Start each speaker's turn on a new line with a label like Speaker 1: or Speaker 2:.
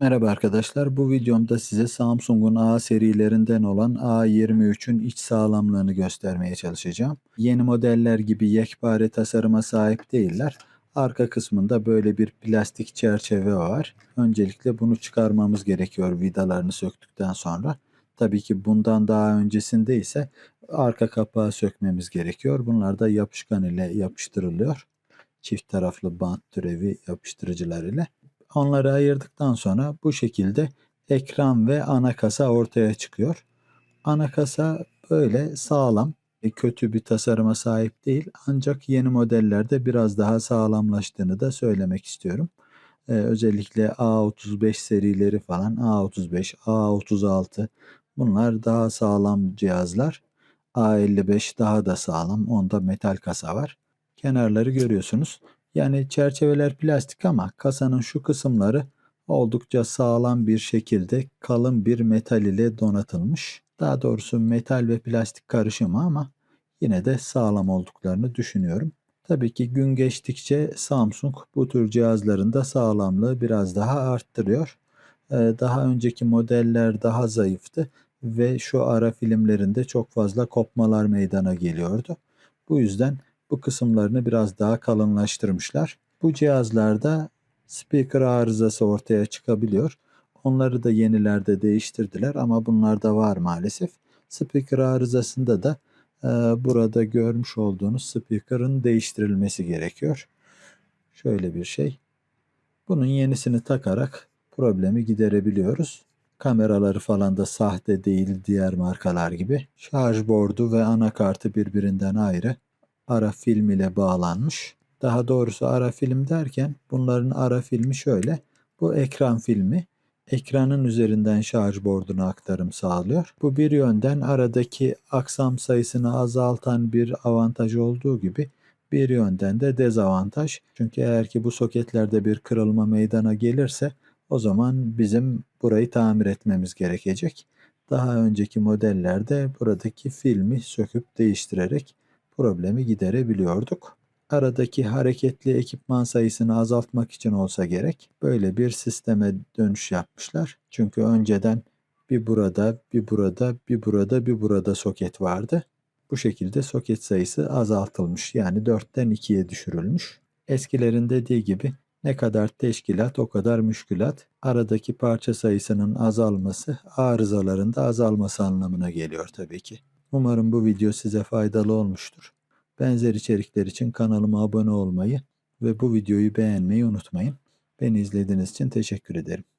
Speaker 1: Merhaba arkadaşlar. Bu videomda size Samsung'un A serilerinden olan A23'ün iç sağlamlığını göstermeye çalışacağım. Yeni modeller gibi yekpare tasarıma sahip değiller. Arka kısmında böyle bir plastik çerçeve var. Öncelikle bunu çıkarmamız gerekiyor vidalarını söktükten sonra. Tabii ki bundan daha öncesinde ise arka kapağı sökmemiz gerekiyor. Bunlar da yapışkan ile yapıştırılıyor. Çift taraflı bant türevi yapıştırıcılar ile. Onları ayırdıktan sonra bu şekilde ekran ve ana kasa ortaya çıkıyor. Ana kasa böyle sağlam, kötü bir tasarıma sahip değil ancak yeni modellerde biraz daha sağlamlaştığını da söylemek istiyorum. Ee, özellikle A35 serileri falan A35, A36 bunlar daha sağlam cihazlar. A55 daha da sağlam. Onda metal kasa var. Kenarları görüyorsunuz. Yani çerçeveler plastik ama kasanın şu kısımları oldukça sağlam bir şekilde kalın bir metal ile donatılmış. Daha doğrusu metal ve plastik karışımı ama yine de sağlam olduklarını düşünüyorum. Tabii ki gün geçtikçe Samsung bu tür cihazlarında sağlamlığı biraz daha arttırıyor. Ee, Daha önceki modeller daha zayıftı ve şu ara filmlerinde çok fazla kopmalar meydana geliyordu. Bu yüzden bu kısımlarını biraz daha kalınlaştırmışlar. Bu cihazlarda speaker arızası ortaya çıkabiliyor. Onları da yenilerde değiştirdiler ama bunlarda var maalesef. Speaker arızasında da e, burada görmüş olduğunuz speaker'ın değiştirilmesi gerekiyor. Şöyle bir şey. Bunun yenisini takarak problemi giderebiliyoruz. Kameraları falan da sahte değil diğer markalar gibi. Şarj bordu ve anakartı birbirinden ayrı. Ara film ile bağlanmış. Daha doğrusu ara film derken bunların ara filmi şöyle. Bu ekran filmi ekranın üzerinden şarj borduna aktarım sağlıyor. Bu bir yönden aradaki aksam sayısını azaltan bir avantaj olduğu gibi bir yönden de dezavantaj. Çünkü eğer ki bu soketlerde bir kırılma meydana gelirse o zaman bizim burayı tamir etmemiz gerekecek. Daha önceki modellerde buradaki filmi söküp değiştirerek problemi giderebiliyorduk. Aradaki hareketli ekipman sayısını azaltmak için olsa gerek böyle bir sisteme dönüş yapmışlar. Çünkü önceden bir burada, bir burada, bir burada, bir burada soket vardı. Bu şekilde soket sayısı azaltılmış. Yani 4'ten 2'ye düşürülmüş. Eskilerin dediği gibi ne kadar teşkilat o kadar müşkülat. Aradaki parça sayısının azalması arızaların da azalması anlamına geliyor tabii ki. Umarım bu video size faydalı olmuştur. Benzer içerikler için kanalıma abone olmayı ve bu videoyu beğenmeyi unutmayın. Beni izlediğiniz için teşekkür ederim.